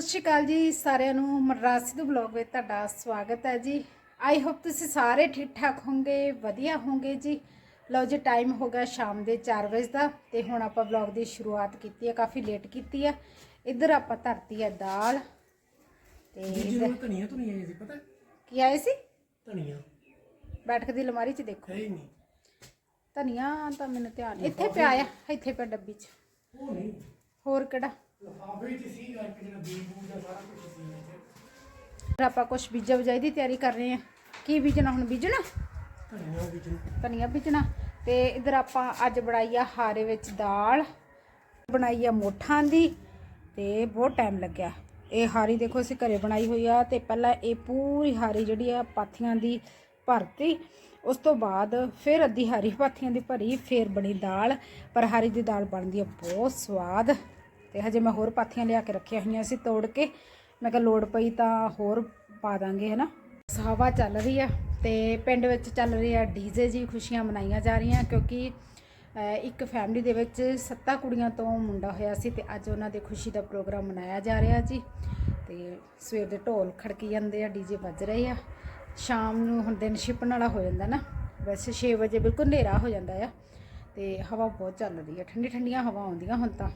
ਸਤਿ ਸ਼੍ਰੀ ਅਕਾਲ ਜੀ ਸਾਰਿਆਂ ਨੂੰ ਮਨਰਾਜ ਸਿੱਧੂ ਬਲੌਗ ਵਿੱਚ ਤੁਹਾਡਾ ਸਵਾਗਤ ਹੈ ਜੀ। ਆਈ ਹੋਪ ਤੁਸੀਂ ਸਾਰੇ ਠੀਕ ਠਾਕ ਹੋਵੋਗੇ ਵਧੀਆ ਹੋਵੋਗੇ ਜੀ। ਲਓ ਜੀ ਟਾਈਮ ਹੋ ਗਿਆ ਸ਼ਾਮ ਦੇ 4 ਵਜੇ ਦਾ ਤੇ ਹੁਣ ਆਪਾਂ ਬਲੌਗ ਦੀ ਸ਼ੁਰੂਆਤ ਕੀਤੀ ਹੈ ਕਾਫੀ ਲੇਟ ਕੀਤੀ ਹੈ। ਇੱਧਰ ਆਪਾਂ ਧਰਤੀ ਹੈ ਦਾਲ ਤੇ ਨੂੰ ਧਨੀਆ ਧਨੀਆ ਸੀ ਪਤਾ ਕੀ ਆਏ ਸੀ? ਧਨੀਆ। ਬੈਠਕ ਦੀ ਅਲਮਾਰੀ 'ਚ ਦੇਖੋ। ਹੀ ਨਹੀਂ। ਧਨੀਆ ਤਾਂ ਮੈਨੂੰ ਧਿਆਨ ਇੱਥੇ ਪਿਆ ਆ ਇੱਥੇ ਪਿਆ ਡੱਬੀ 'ਚ। ਉਹ ਨਹੀਂ। ਹੋਰ ਕਿਹੜਾ? ਲਫਾਫੇ ਚ ਸੀ ਕਰਕੇ ਜਿਹੜਾ ਬੀਜ ਬੂਜ ਦਾ ਸਾਰਾ ਕੁਝ ਸੀ ਵਿੱਚ ਫਿਰ ਆਪਾਂ ਕੁਝ ਬੀਜਾ ਬਜਾਈ ਦੀ ਤਿਆਰੀ ਕਰ ਰਹੇ ਹਾਂ। ਕੀ ਬੀਜਣਾ ਹੁਣ ਬੀਜਣਾ? ਧਨੀਆ ਵਿੱਚ ਧਨੀਆ ਬੀਜਣਾ। ਤੇ ਇਧਰ ਆਪਾਂ ਅੱਜ ਬਣਾਈ ਆ ਹਾਰੇ ਵਿੱਚ ਦਾਲ ਬਣਾਈ ਆ ਮੋਠਾਂ ਦੀ ਤੇ ਬਹੁਤ ਟਾਈਮ ਲੱਗਿਆ। ਇਹ ਹਾਰੀ ਦੇਖੋ ਅਸੀਂ ਘਰੇ ਬਣਾਈ ਹੋਈ ਆ ਤੇ ਪਹਿਲਾਂ ਇਹ ਪੂਰੀ ਹਾਰੀ ਜਿਹੜੀ ਆ ਪਾਥੀਆਂ ਦੀ ਭਰਤੀ ਉਸ ਤੋਂ ਬਾਅਦ ਫਿਰ ਅੱਧੀ ਹਾਰੀ ਪਾਥੀਆਂ ਦੀ ਭਰੀ ਫਿਰ ਬਣੀ ਦਾਲ। ਪਰ ਹਾਰੀ ਦੀ ਦਾਲ ਬਣਦੀ ਆ ਬਹੁਤ ਸਵਾਦ। ਤੇ ਹਜੇ ਮੈਂ ਹੋਰ ਪਾਥੀਆਂ ਲਿਆ ਕੇ ਰੱਖੀਆਂ ਹੋਈਆਂ ਸੀ ਤੋੜ ਕੇ। ਮੈਂ ਕਿਹਾ ਲੋੜ ਪਈ ਤਾਂ ਹੋਰ ਪਾ ਦਾਂਗੇ, ਹਨਾ? ਹਵਾ ਚੱਲ ਰਹੀ ਆ ਤੇ ਪਿੰਡ ਵਿੱਚ ਚੱਲ ਰਹੀ ਆ ਡੀਜੇ ਜੀ, ਖੁਸ਼ੀਆਂ ਮਨਾਈਆਂ ਜਾ ਰਹੀਆਂ ਕਿਉਂਕਿ ਇੱਕ ਫੈਮਿਲੀ ਦੇ ਵਿੱਚ ਸੱਤਾ ਕੁੜੀਆਂ ਤੋਂ ਮੁੰਡਾ ਹੋਇਆ ਸੀ ਤੇ ਅੱਜ ਉਹਨਾਂ ਦੇ ਖੁਸ਼ੀ ਦਾ ਪ੍ਰੋਗਰਾਮ ਮਨਾਇਆ ਜਾ ਰਿਹਾ ਜੀ। ਤੇ ਸਵੇਰ ਦੇ ਢੋਲ ਖੜਕੀ ਜਾਂਦੇ ਆ, ਡੀਜੇ ਵੱਜ ਰਹੇ ਆ। ਸ਼ਾਮ ਨੂੰ ਹੁਣ ਦਿਨ ਛਿਪਣ ਵਾਲਾ ਹੋ ਜਾਂਦਾ ਨਾ, ਵੈਸੇ 6 ਵਜੇ ਬਿਲਕੁਲ ਹਨੇਰਾ ਹੋ ਜਾਂਦਾ ਆ ਤੇ ਹਵਾ ਬਹੁਤ ਚੱਲ ਰਹੀ ਆ। ਠੰਡੀ ਠੰਡੀਆਂ ਹਵਾ ਆਉਂਦੀਆਂ ਹੁਣ ਤਾਂ।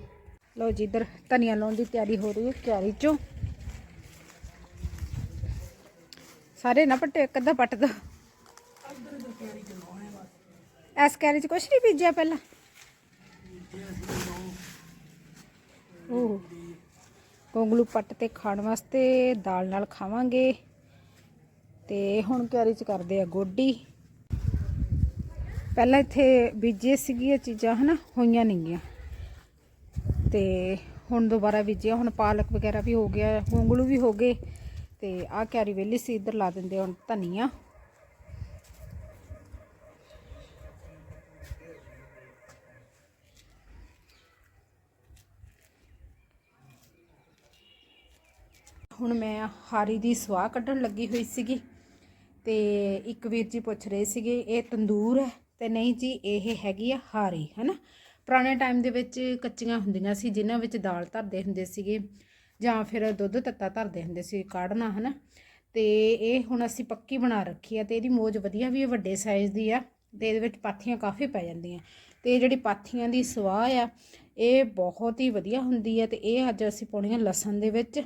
ਲਓ ਜੀ, ਇੱਧਰ ਧਨੀਆ ਲਾਉਣ ਦੀ ਤਿਆਰੀ ਹੋ ਰਹੀ ਹੈ ਕਿਆਰੀ ਚੋਂ। ਸਾਰੇ ਨਾ ਪੱਟੇ, ਇੱਕ ਅੱਧਾ ਪੱਟ ਦੋ। ਐਸ ਕੈਰੀ ਚ ਕੁਛ ਨਹੀਂ ਬੀਜਿਆ ਪਹਿਲਾਂ? ਉਹ ਕੋਂਗਲੂ ਪੱਟ ਤੇ ਖਾਣ ਵਾਸਤੇ ਦਾਲ ਨਾਲ ਖਾਵਾਂਗੇ। ਤੇ ਹੁਣ ਕਿਆਰੀ ਚ ਕਰਦੇ ਆ ਗੋਡੀ। ਪਹਿਲਾਂ ਇੱਥੇ ਬੀਜੇ ਸੀਗੀਆਂ ਚੀਜ਼ਾਂ, ਹਨਾ? ਹੋਈਆਂ ਨਹੀਂਗੀਆਂ ਤੇ ਹੁਣ ਦੁਬਾਰਾ ਬੀਜਿਆ, ਹੁਣ ਪਾਲਕ ਵਗੈਰਾ ਵੀ ਹੋ ਗਿਆ ਗੋਂਗਲੂ ਵੀ ਹੋ ਗਏ ਤੇ ਆਹ ਕਿਆਰੀ ਵੇਲੀ ਸੀ, ਇੱਧਰ ਲਾ ਦਿੰਦੇ ਹੁਣ ਧਨੀਆ। ਹੁਣ ਮੈਂ ਹਾਰੀ ਦੀ ਸਵਾਹ ਕੱਢਣ ਲੱਗੀ ਹੋਈ ਸੀਗੀ ਤੇ ਇੱਕ ਵੀਰ ਜੀ ਪੁੱਛ ਰਹੇ ਸੀਗੇ, ਇਹ ਤੰਦੂਰ ਹੈ? ਤੇ ਨਹੀਂ ਜੀ, ਇਹ ਹੈਗੀ ਆ ਹਾਰੀ, ਹੈਨਾ? ਪੁਰਾਣੇ ਟਾਈਮ ਦੇ ਵਿੱਚ ਕੱਚੀਆਂ ਹੁੰਦੀਆਂ ਸੀ, ਜਿਨ੍ਹਾਂ ਵਿੱਚ ਦਾਲ ਧਰਦੇ ਹੁੰਦੇ ਸੀਗੇ ਜਾਂ ਫਿਰ ਦੁੱਧ ਤੱਤਾ ਧਰਦੇ ਹੁੰਦੇ ਸੀ ਕਾੜਨਾ, ਹਨਾ? ਤੇ ਇਹ ਹੁਣ ਅਸੀਂ ਪੱਕੀ ਬਣਾ ਰੱਖੀ ਆ ਤੇ ਇਹਦੀ ਮੋਜ ਵਧੀਆ ਵੀ ਹੈ ਵੱਡੇ ਸਾਈਜ਼ ਦੀ ਆ ਤੇ ਇਹਦੇ ਵਿੱਚ ਪਾਥੀਆਂ ਕਾਫੀ ਪੈ ਜਾਂਦੀਆਂ। ਤੇ ਇਹ ਜਿਹੜੀ ਪਾਥੀਆਂ ਦੀ ਸਵਾਹ ਆ, ਇਹ ਬਹੁਤ ਹੀ ਵਧੀਆ ਹੁੰਦੀ ਹੈ ਤੇ ਇਹ ਅੱਜ ਅਸੀਂ ਪਾਉਣੀਆਂ ਲਸਣ ਦੇ ਵਿੱਚ,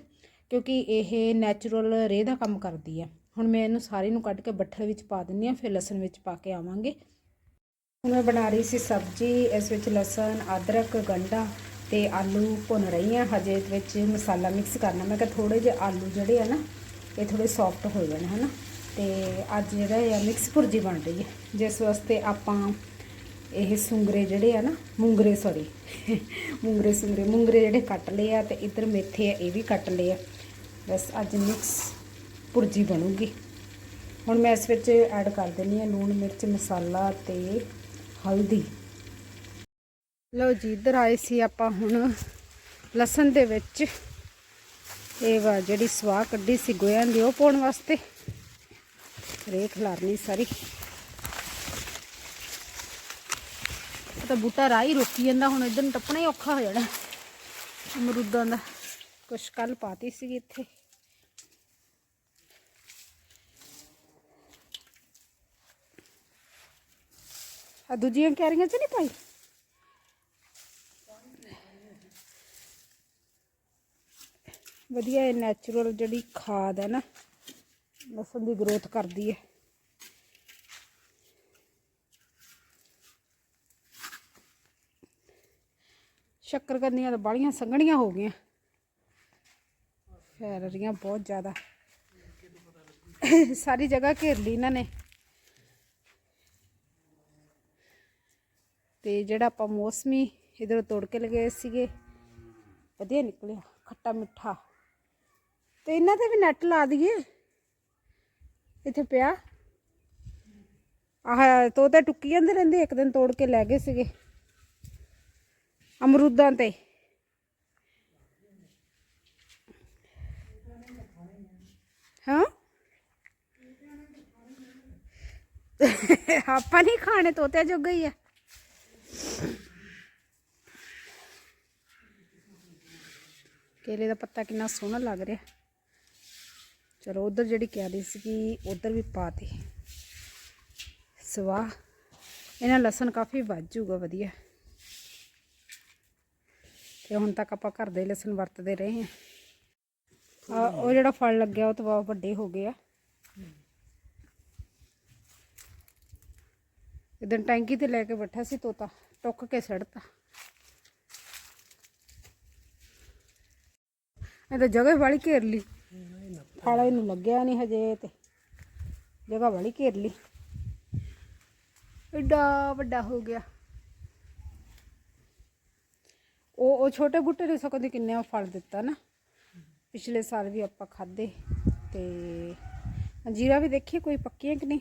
ਕਿਉਂਕਿ ਇਹ ਨੈਚੁਰਲ ਰੇਹ ਦਾ ਕੰਮ ਕਰਦੀ ਆ। ਹੁਣ ਮੈਂ ਇਹਨੂੰ ਸਾਰੀ ਨੂੰ ਕੱਢ ਕੇ ਬੱਠਲ ਵਿੱਚ ਪਾ ਦਿੰਦੀ ਆ, ਫਿਰ ਲਸਣ ਵਿੱਚ ਪਾ ਕੇ ਆਵਾਂਗੇ। ਹੁਣ ਮੈਂ ਬਣਾ ਰਹੀ ਸੀ ਸਬਜ਼ੀ, ਇਸ ਵਿੱਚ ਲਸਣ, ਅਦਰਕ ਗੰਢਾ ਤੇ ਆਲੂ ਭੁੰਨ ਰਹੀ ਹਾਂ। ਹਜੇ ਇਹਦੇ ਵਿੱਚ ਮਸਾਲਾ ਮਿਕਸ ਕਰਨਾ। ਮੈਂ ਕਿਹਾ ਥੋੜੇ ਜਿਹੇ ਆਲੂ ਜਿਹੜੇ ਆ ਨਾ, ਇਹ ਥੋੜੇ ਸੌਫਟ ਹੋ ਜਾਣ, ਹਨਾ? ਤੇ ਅੱਜ ਜਿਹੜਾ ਇਹ ਆ ਮਿਕਸ ਭੁਰਜੀ ਬਣ ਰਹੀ ਹੈ। ਜਿਸ ਵਾਸਤੇ ਆਪਾਂ ਇਹ ਸੁੰਗਰੇ ਜਿਹੜੇ ਆ ਨਾ, ਮੂੰਗਰੇ ਸੌਰੀ ਮੂੰਗਰੇ ਸੁੰਗਰੇ, ਮੂੰਗਰੇ ਜਿਹੜੇ ਕੱਟ ਲਏ ਆ ਤੇ ਇੱਧਰ ਮੇਥੇ ਆ, ਇਹ ਵੀ ਕੱਟ ਲਏ ਆ। ਬਸ ਅੱਜ ਮਿਕਸ ਭੁਰਜੀ ਬਣੂਗੀ। ਹੁਣ ਮੈਂ ਇਸ ਵਿੱਚ ਐਡ ਕਰ ਦਿੰਨੀ ਆ ਲੂਣ, ਮਿਰਚ, ਮਸਾਲਾ ਤੇ ਹਲਦੀ। ਲਓ ਜੀ, ਇੱਧਰ ਆਏ ਸੀ ਆਪਾਂ ਹੁਣ ਲਸਣ ਦੇ ਵਿੱਚ। ਇਹ ਵਾ ਜਿਹੜੀ ਸਵਾਹ ਕੱਢੀ ਸੀ ਗੋਇਆਂ ਦੀ, ਉਹ ਪਾਉਣ ਵਾਸਤੇ। ਰੇਖ ਲਾਰਨੀ ਸਾਰੀ। ਤਾਂ ਬੂਟਾ ਰਾਹ ਹੀ ਰੋਕੀ ਜਾਂਦਾ, ਹੁਣ ਇਧਰ ਨੂੰ ਟੱਪਣਾ ਹੀ ਔਖਾ ਹੋ ਜਾਣਾ। ਅਮਰੂਦਾਂ ਦਾ ਕੁਛ ਕੱਲ ਪਾਤੀ ਸੀਗੀ ਇੱਥੇ। ਆ ਦੂਜੀਆਂ ਕੈਰੀਆਂ ਚ ਨਹੀਂ ਪਾਈ? ਵਧੀਆ ਇਹ ਨੈਚੁਰਲ ਜਿਹੜੀ ਖਾਦ ਹੈ ਨਾ, ਲਸਣ ਦੀ ਗਰੋਥ ਕਰਦੀ ਹੈ। ਸ਼ੱਕਰਕੰਦੀਆਂ ਤਾਂ ਬਾਲੀਆਂ ਸੰਘਣੀਆਂ ਹੋ ਗਈਆਂ। ਫੈਲ ਰਹੀਆਂ ਬਹੁਤ ਜ਼ਿਆਦਾ। ਸਾਰੀ ਜਗ੍ਹਾ ਘੇਰ ਲਈ ਇਹਨਾਂ ਨੇ। ਤੇ ਜਿਹੜਾ ਆਪਾਂ ਮੌਸਮੀ ਇਧਰੋਂ ਤੋੜ ਕੇ ਲਗਾਏ ਸੀਗੇ, ਵਧੀਆ ਨਿਕਲਿਆ, ਖੱਟਾ ਮਿੱਠਾ। ਤੇ ਇਹਨਾਂ ਤੇ ਵੀ ਨੈਟ ਲਾ ਦਈਏ। ਇੱਥੇ ਪਿਆ। ਆਹ ਤੋਤੇ ਟੁੱਕੀ ਜਾਂਦੇ ਰਹਿੰਦੇ, ਇੱਕ ਦਿਨ ਤੋੜ ਕੇ ਲੈ ਗਏ ਸੀਗੇ। ਅਮਰੂਦਾਂ ਤੇ। ਹਾਂ? ਆਪਾਂ ਨਹੀਂ ਖਾਣੇ ਤੋਤੇ ਜੋਗਾ ਹੀ ਆ। ਕੇਲੇ ਦਾ ਪੱਤਾ ਕਿੰਨਾ ਸੋਹਣਾ ਲੱਗ ਰਿਹਾ। ਚਲੋ ਉਧਰ ਜਿਹੜੀ ਕਿਆਰੀ ਸੀਗੀ, ਉਧਰ ਵੀ ਪਾਤੀ ਸਵਾਹ। ਇਹਨਾਂ ਲਸਣ ਕਾਫੀ ਵੱਜ ਜੂਗਾ ਵਧੀਆ। ਤੇ ਹੁਣ ਤੱਕ ਆਪਾਂ ਘਰ ਦੇ ਲਸਣ ਵਰਤਦੇ ਰਹੇ ਹਾਂ। ਉਹ ਜਿਹੜਾ ਫਲ ਲੱਗਿਆ, ਉਹ ਤਾਂ ਬਹੁਤ ਵੱਡੇ ਹੋ ਗਏ ਆ। ਇਦਨ ਟੈਂਕੀ ਤੇ ਲੈ ਕੇ ਬੈਠਾ ਸੀ ਤੋਤਾ। ਟੁੱਕ ਕੇ ਸੜਤਾ। ਇਹ ਤਾਂ ਜਗ੍ਹਾ ਵਾਲੀ ਘੇਰ ਲਈ। ਫਲ ਇਹਨੂੰ ਲੱਗਿਆ ਨਹੀਂ ਹਜੇ ਤੇ। ਜਗ੍ਹਾ ਵਾਲੀ ਘੇਰ ਲਈ। ਏਡਾ ਵੱਡਾ ਹੋ ਗਿਆ। ਉਹ ਉਹ ਛੋਟੇ ਬੂਟੇ ਨੇ ਸਕੋ ਦੀ ਕਿੰਨੇ ਫਲ ਦਿੱਤਾ ਨਾ। ਪਿਛਲੇ ਸਾਲ ਵੀ ਆਪਾਂ ਖਾਦੇ ਤੇ। ਜੀਰਾ ਵੀ ਦੇਖੀ ਕੋਈ ਪੱਕੀਆਂ ਕਿ ਨਹੀਂ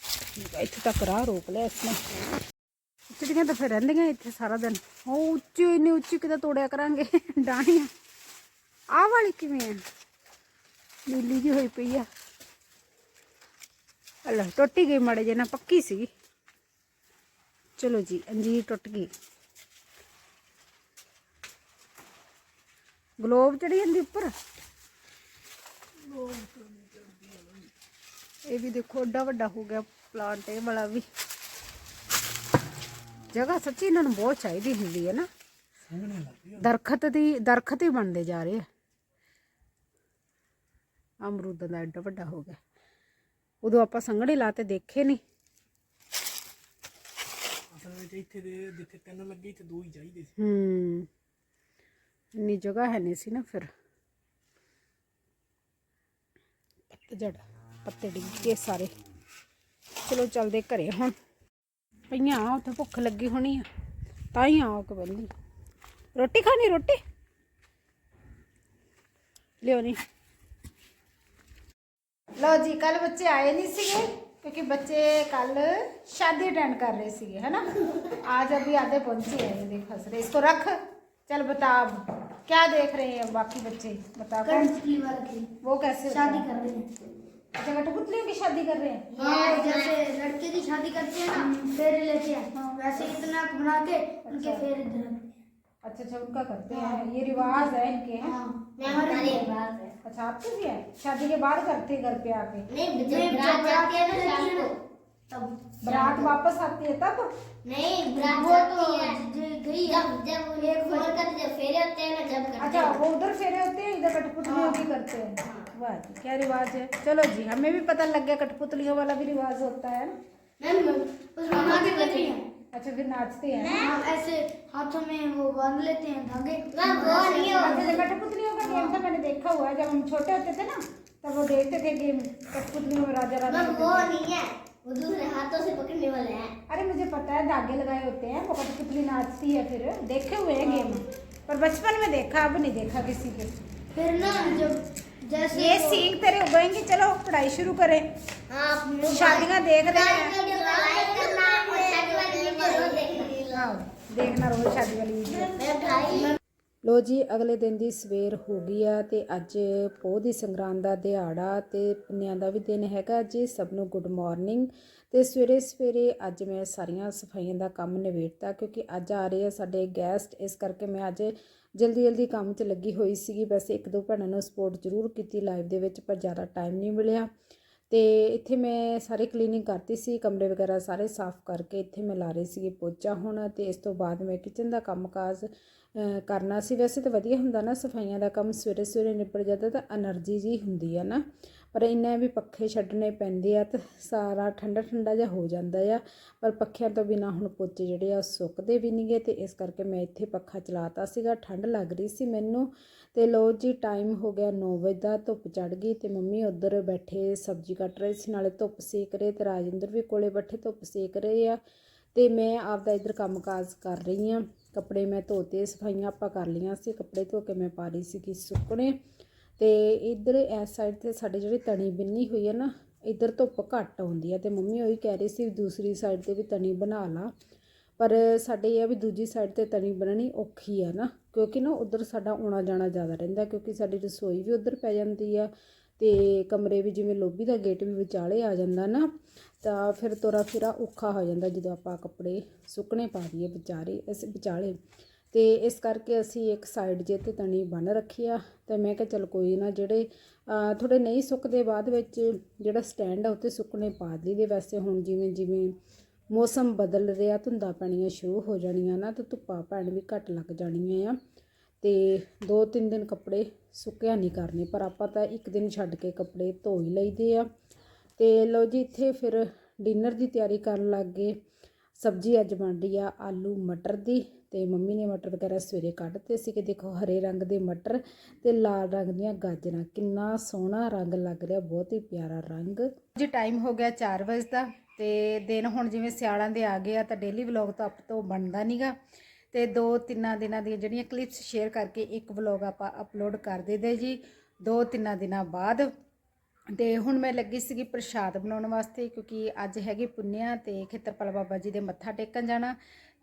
ਠੀਕ ਆ, ਇੱਥੇ ਤੱਕ ਰਾਹ ਰੋਕ ਲਿਆ ਇਸਨੇ। ਚਿੜੀਆਂ ਤਾਂ ਫਿਰ ਰਹਿੰਦੀਆਂ ਇੱਥੇ ਸਾਰਾ ਦਿਨ। ਉਹ ਉੱਚੀ, ਇੰਨੀ ਉੱਚੀ ਕਿਤੇ ਤੋੜਿਆ ਕਰਾਂਗੇ। ਡਾਣੀਆਂ ਆਹ ਵਾਲੀ ਕਿਵੇਂ ਆ? ਨੀਲੀ ਜੀ ਹੋਈ ਪਈ ਆ। ਅੱਲਾ, ਟੁੱਟ ਹੀ ਗਈ ਮਾੜੇ ਜੇ ਨਾ ਪੱਕੀ ਸੀ ਚਲੋ ਜੀ, ਅੰਜੀਰ ਟੁੱਟ ਗਈ। ਗਲੋਬ ਚੜੀ ਜਾਂਦੀ ਉੱਪਰ? ਇਹ ਵੀ ਦੇਖੋ, ਏਡਾ ਵੱਡਾ ਹੋ ਗਿਆ। ਪਲਾਂਟ ਇਹ ਵਾਲਾ ਵੀ। ਜਗ੍ਹਾ ਸੱਚੀ ਇਹਨਾਂ ਨੂੰ ਬਹੁਤ ਚਾਹੀਦੀ ਹੁੰਦੀ ਹੈ ਨਾ। ਦਰਖਤ ਦੀ ਦਰਖਤ ਹੀ ਬਣਦੇ ਜਾ ਰਹੇ ਆ। ਅਮਰੂਦਾਂ ਦਾ ਏਡਾ ਵੱਡਾ ਹੋ ਗਿਆ। ਉਦੋਂ ਆਪਾਂ ਸੰਘਣੇ ਲਾਤੇ ਦੇਖੇ ਨਹੀਂ। ਅਸਲ ਵਿੱਚ ਇੱਥੇ ਦੇ ਜਿੱਥੇ ਤਿੰਨ ਲੱਗੇ ਇੱਥੇ ਦੋ ਹੀ ਚਾਹੀਦੇ ਸੀ। ਹੂੰ। ਇੰਨੀ ਜਗ੍ਹਾ ਹੈ ਨਹੀਂ ਸੀ ਨਾ ਫਿਰ। ਪੱਤਝੜ ਪੱਤੇ ਡਿੱਗ ਸਾਰੇ। ਚਲੋ ਚੱਲਦੇ ਘਰੇ ਹੁਣ ਪਈਆਂ ਉੱਥੇ ਭੁੱਖ ਲੱਗੀ ਹੋਣੀ ਆ ਤਾਂ ਹੀ ਆ ਕੇ ਬੰਦੀ ਰੋਟੀ ਖਾਣੀ ਰੋਟੀ ਲਿਓ ਨਹੀਂ ਲਓ ਜੀ ਕੱਲ ਬੱਚੇ ਆਏ ਨਹੀਂ ਸੀਗੇ क्योंकि बच्चे कल शादी अटेंड कर रहे सीगे है ना आज अभी आधे पहुंचे हैं ये देख हंस रहे इसको रख चल बता अब क्या देख रहे हैं बाकी बच्चे बता कौन कठपुतली वाला खेल वो कैसे होता शादी है? कर रहे हैं अच्छा कठपुतलियों की शादी कर रहे हैं। हाँ जैसे लड़के की शादी करते हैं ना फेरे लेते हैं। वैसे इतना बना के उनके फेरे इधर अच्छा अच्छा उनका करते हैं। ये रिवाज है इनके हैं? हाँ। है। अच्छा आपके भी है शादी के बाद करते हैं घर पे आके? बारात बारात जाती है ना जाती शाम है ना, को। तब बारात वापस आती है तब? नहीं बारात वो तो है। गई है। जब जब एक फेरे होते हैं ना जब अच्छा वो उधर फेरे होते हैं इधर कठपुतलियों की करते हैं। वाह क्या रिवाज है? चलो जी हमें भी पता लग गया कठपुतलियों वाला भी रिवाज होता है हैं अच्छा फिर नाचते हैं हाँ ऐसे हाथों में वो बाँध लेते हैं धागे। मैम वो नहीं है अच्छा कठपुतलियों का गेम था मैंने देखा हुआ है जब हम छोटे होते थे ना तब वो देखते थे गेम कठपुतलियों में राजा राजा वो नहीं है वो दूसरे हाथों से पकड़ने वाले हैं। अरे मुझे पता है धागे लगाए होते हैं वो कठपुतली नाचती है फिर देखे हुए हैं गेम पर बचपन में देखा अब नहीं देखा किसी के। फिर ना जब जैसे ये वो- सीख तेरे उगेंगी चलो पढ़ाई शुरू करें हाँ आप शादियां देख रहे हैं वीडियो को लाइक करना और शादी वाली वीडियो रोज देखना हाँ देखना रोज शादी वाली वीडियो मैं ढाई ਲੋ ਜੀ ਅਗਲੇ ਦਿਨ ਦੀ ਸਵੇਰ ਹੋ ਗਈ ਆ ਤੇ ਅੱਜ ਪੋਹ ਦੀ ਸੰਗਰਾਂਦ ਦਾ ਦਿਹਾੜਾ ਤੇ ਪੁੰਨਿਆਂ ਦਾ ਵੀ ਦਿਨ ਹੈਗਾ ਜੀ ਸਭ ਨੂੰ ਗੁੱਡ ਮਾਰਨਿੰਗ ਤੇ ਸਵੇਰੇ ਸਵੇਰੇ ਅੱਜ ਮੈਂ ਸਾਰੀਆਂ ਸਫਾਈਆਂ ਦਾ ਕੰਮ ਨਿਬੇੜਤਾ ਕਿਉਂਕਿ ਅੱਜ ਆ ਰਹੇ ਆ ਸਾਡੇ ਗੈਸਟ ਇਸ ਕਰਕੇ ਮੈਂ ਅੱਜ ਜਲਦੀ ਜਲਦੀ ਕੰਮ 'ਚ ਲੱਗੀ ਹੋਈ ਸੀਗੀ, ਵੈਸੇ ਇੱਕ ਦੋ ਭੈਣਾਂ ਨੂੰ ਸਪੋਰਟ ਜ਼ਰੂਰ ਕੀਤੀ ਲਾਈਵ ਦੇ ਵਿੱਚ, ਪਰ ਜ਼ਿਆਦਾ ਟਾਈਮ ਨਹੀਂ ਮਿਲਿਆ। ਤੇ ਇੱਥੇ ਮੈਂ ਸਾਰੇ ਕਲੀਨਿੰਗ ਕਰਤੀ ਸੀ, ਕਮਰੇ ਵਗੈਰਾ ਸਾਰੇ ਸਾਫ਼ ਕਰਕੇ ਇੱਥੇ ਮੈਂ ਲਾ ਰਹੀ ਸੀਗੀ ਪੋਚਾ ਹੁਣ, ਤੇ ਇਸ ਤੋਂ ਬਾਅਦ ਮੈਂ ਕਿਚਨ ਦਾ ਕੰਮ ਕਾਜ ਕਰਨਾ ਸੀ। ਵੈਸੇ ਤਾਂ ਵਧੀਆ ਹੁੰਦਾ ਨਾ, ਸਫਾਈਆਂ ਦਾ ਕੰਮ ਸਵੇਰੇ ਸਵੇਰੇ ਨਿਪਟ ਜਾਂਦਾ ਤਾਂ એનર્ਜੀ ਜੀ ਹੁੰਦੀ ਹੈ ਨਾ। ਪਰ ਇੰਨਾ ਵੀ ਪੱਖੇ ਛੱਡਣੇ ਪੈਂਦੇ ਆ ਤੇ ਸਾਰਾ ਠੰਡਾ ਠੰਡਾ ਜਿਹਾ ਹੋ ਜਾਂਦਾ ਆ। ਪਰ ਪੱਖਿਆਂ ਤੋਂ ਬਿਨਾ ਹੁਣ ਪੋਚੇ ਜਿਹੜੇ ਆ ਸੁੱਕਦੇ ਵੀ ਨਹੀਂਗੇ ਤੇ ਇਸ ਕਰਕੇ ਮੈਂ ਇੱਥੇ ਪੱਖਾ ਚਲਾਤਾ ਸੀਗਾ, ਠੰਡ ਲੱਗ ਰਹੀ ਸੀ ਮੈਨੂੰ। ਤੇ ਲੋ ਜੀ ਟਾਈਮ ਹੋ ਗਿਆ 9 ਵਜੇ ਦਾ, ਧੁੱਪ ਚੜ ਗਈ ਤੇ ਮੰਮੀ ਉੱਧਰ ਬੈਠੇ, ਸਬਜ਼ੀ ਕੱਟ ਰਹੇ ਸੀ, ਨਾਲੇ ਧੁੱਪ ਸੇਕ ਰਹੇ ਤੇ ਰਾਜਿੰਦਰ ਵੀ ਕੋਲੇ ਬੈਠੇ ਧੁੱਪ ਸੇਕ ਰਹੇ ਆ। ਤੇ ਮੈਂ ਆਪਦਾ ਇੱਧਰ ਕੰਮਕਾਜ ਕਰ ਰਹੀ ਆ, ਕੱਪੜੇ ਮੈਂ ਧੋਤੇ, ਸਫਾਈਆਂ ਆਪਾਂ ਕਰ ਲਈਆਂ ਸੀ, ਕੱਪੜੇ ਧੋ ਕੇ ਮੈਂ ਪਾ ਰਹੀ ਸੀ ਸੁੱਕਣੇ। ਤੇ ਇੱਧਰ ਇਸ ਸਾਈਡ ਤੇ ਸਾਡੇ ਜਿਹੜੀ ਤਣੀ ਬਿੰਨੀ ਹੋਈ ਹੈ ਨਾ, ਇੱਧਰ ਧੁੱਪ ਘੱਟ ਆਉਂਦੀ ਹੈ ਤੇ ਮੰਮੀ ਉਹੀ ਕਹਿ ਰਹੀ ਸੀ ਵੀ ਦੂਸਰੀ ਸਾਈਡ ਤੇ ਵੀ ਤਣੀ ਬਣਾ ਲਾ। ਪਰ ਸਾਡੇ ਇਹ ਆ ਵੀ ਦੂਜੀ ਸਾਈਡ ਤੇ ਤਣੀ ਬਣਨੀ ਔਖੀ ਆ ਨਾ, ਕਿਉਂਕਿ ਨਾ ਉਧਰ ਸਾਡਾ ਆਉਣਾ ਜਾਣਾ ਜ਼ਿਆਦਾ ਰਹਿੰਦਾ, ਕਿਉਂਕਿ ਸਾਡੀ ਰਸੋਈ ਵੀ ਉਧਰ ਪੈ ਜਾਂਦੀ ਆ ਤੇ ਕਮਰੇ ਵੀ ਜਿਵੇਂ ਲੋਬੀ ਦਾ ਗੇਟ ਵੀ ਵਿਚਾਲੇ ਆ ਜਾਂਦਾ ਨਾ, ਤਾਂ ਫਿਰ ਤੋਰਾ ਫਿਰਾ ਔਖਾ ਹੋ ਜਾਂਦਾ ਜਦੋਂ ਆਪਾਂ ਕੱਪੜੇ ਸੁੱਕਣੇ ਪਾ ਦਈਏ ਵਿਚਾਰੇ, ਇਸ ਵਿਚਾਲੇ। ਤੇ ਇਸ ਕਰਕੇ ਅਸੀਂ ਇੱਕ ਸਾਈਡ ਜੇ ਤੇ ਤਣੀ ਬੰਨ ਰੱਖੀ ਆ ਤੇ ਮੈਂ ਕਿਹਾ ਚਲ ਕੋਈ ਨਾ ਜਿਹੜੇ ਅਹ, ਥੋੜੇ ਨਹੀਂ ਸੁੱਕਦੇ ਬਾਅਦ ਵਿੱਚ ਜਿਹੜਾ ਸਟੈਂਡ ਆ ਉੱਤੇ ਸੁੱਕਣੇ ਪਾ ਦਈਦੇ। ਵੈਸੇ ਹੁਣ ਜਿਵੇਂ ਜਿਵੇਂ ਮੌਸਮ ਬਦਲ ਰਿਹਾ ਧੁੰਦਾਂ ਪੈਣੀਆਂ ਸ਼ੁਰੂ ਹੋ ਜਾਣੀਆਂ ਨਾ ਤੇ ਧੁੱਪਾਂ ਪੈਣ ਵੀ ਘੱਟ ਲੱਗ ਜਾਣੀਆਂ ਆ ਤੇ ਦੋ ਤਿੰਨ ਦਿਨ ਕੱਪੜੇ ਸੁੱਕਿਆ ਨਹੀਂ ਕਰਨੇ ਪਰ ਆਪਾਂ ਤਾਂ ਇੱਕ ਦਿਨ ਛੱਡ ਕੇ ਕੱਪੜੇ ਧੋ ਹੀ ਲਈਦੇ ਆ। ਤੇ ਲਓ ਜੀ ਇੱਥੇ ਫਿਰ ਡਿਨਰ ਦੀ ਤਿਆਰੀ ਕਰਨ ਲੱਗ ਗਏ। ਸਬਜ਼ੀ ਅੱਜ ਬਣ ਰਹੀ ਆ ਆਲੂ ਮਟਰ ਦੀ। ਤੇ ਮੰਮੀ ਨੇ ਮਟਰ ਵਗੈਰਾ ਸਵੇਰੇ ਕੱਢਤੇ ਸੀ ਕਿ ਦੇਖੋ, ਹਰੇ ਰੰਗ ਦੇ ਮਟਰ ਤੇ ਲਾਲ ਰੰਗ ਦੀਆਂ ਗਾਜਰਾਂ। ਕਿੰਨਾ ਸੋਹਣਾ ਰੰਗ ਲੱਗ ਰਿਹਾ, ਬਹੁਤ ਹੀ ਪਿਆਰਾ ਰੰਗ। ਜੀ ਟਾਈਮ ਹੋ ਗਿਆ 4 ਵਜੇ ਦਾ ਤੇ ਦਿਨ ਹੁਣ ਜਿਵੇਂ ਸਿਆਲਾਂ ਦੇ ਆ ਗਏ ਆ ਤਾਂ ਡੇਲੀ ਵਲੌਗ ਤਾਂ ਆਪ ਤੋਂ ਬਣਦਾ ਨਹੀਂਗਾ ਤੇ ਦੋ ਤਿੰਨਾਂ ਦਿਨਾਂ ਦੀਆਂ ਜਿਹੜੀਆਂ ਕਲਿੱਪਸ ਸ਼ੇਅਰ ਕਰਕੇ ਇੱਕ ਵਲੌਗ ਆਪਾਂ ਅਪਲੋਡ ਕਰ ਦੇਦੇ ਜੀ, ਦੋ ਤਿੰਨਾਂ ਦਿਨਾਂ ਬਾਅਦ। ਤੇ ਹੁਣ ਮੈਂ ਲੱਗੀ ਸੀਗੀ ਪ੍ਰਸ਼ਾਦ ਬਣਾਉਣ ਵਾਸਤੇ ਕਿਉਂਕਿ ਅੱਜ ਹੈਗੀ ਪੁੰਨਿਆ ਤੇ ਖੇਤਰਪਾਲ ਬਾਬਾ ਜੀ ਦੇ ਮੱਥਾ ਟੇਕਣ ਜਾਣਾ।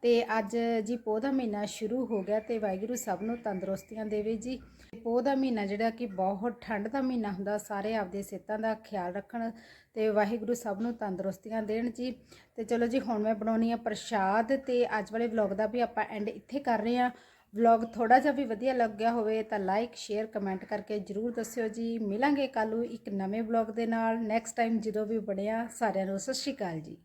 ਤੇ ਅੱਜ ਜੀ ਪੋਹ ਦਾ ਮਹੀਨਾ ਸ਼ੁਰੂ ਹੋ ਗਿਆ ਤੇ ਵਾਹਿਗੁਰੂ ਸਭ ਨੂੰ ਤੰਦਰੁਸਤੀਆਂ ਦੇਵੇ ਜੀ। ਪੋਹ ਦਾ ਮਹੀਨਾ ਜਿਹੜਾ ਕਿ ਬਹੁਤ ਠੰਡ ਦਾ ਮਹੀਨਾ ਹੁੰਦਾ, ਸਾਰੇ ਆਪਦੇ ਸਿਹਤਾਂ ਦਾ ਖਿਆਲ ਰੱਖਣ ਤੇ ਵਾਹਿਗੁਰੂ ਸਭ ਨੂੰ ਤੰਦਰੁਸਤੀਆਂ ਦੇਣ ਜੀ। ਤੇ ਚਲੋ ਜੀ, ਹੁਣ ਮੈਂ ਬਣਾਉਣੀ ਆ ਪ੍ਰਸ਼ਾਦ ਤੇ ਅੱਜ ਵਾਲੇ ਵਲੌਗ ਦਾ ਵੀ ਆਪਾਂ ਐਂਡ ਇੱਥੇ ਕਰ ਰਹੇ ਆ ਵਲੌਗ ਥੋੜਾ ਜਿਹਾ ਵੀ ਵਧੀਆ ਲੱਗਿਆ ਹੋਵੇ ਤਾਂ ਲਾਈਕ ਸ਼ੇਅਰ ਕਮੈਂਟ ਕਰਕੇ ਜਰੂਰ ਦੱਸਿਓ ਜੀ। ਮਿਲਾਂਗੇ ਕੱਲ੍ਹ ਨੂੰ ਇੱਕ ਨਵੇਂ ਵਲੌਗ ਦੇ ਨਾਲ। ਨੈਕਸਟ ਟਾਈਮ ਜਦੋਂ ਵੀ ਬਣਿਆ, ਸਾਰਿਆਂ ਨੂੰ ਸਤਿ ਸ਼੍ਰੀ ਅਕਾਲ ਜੀ।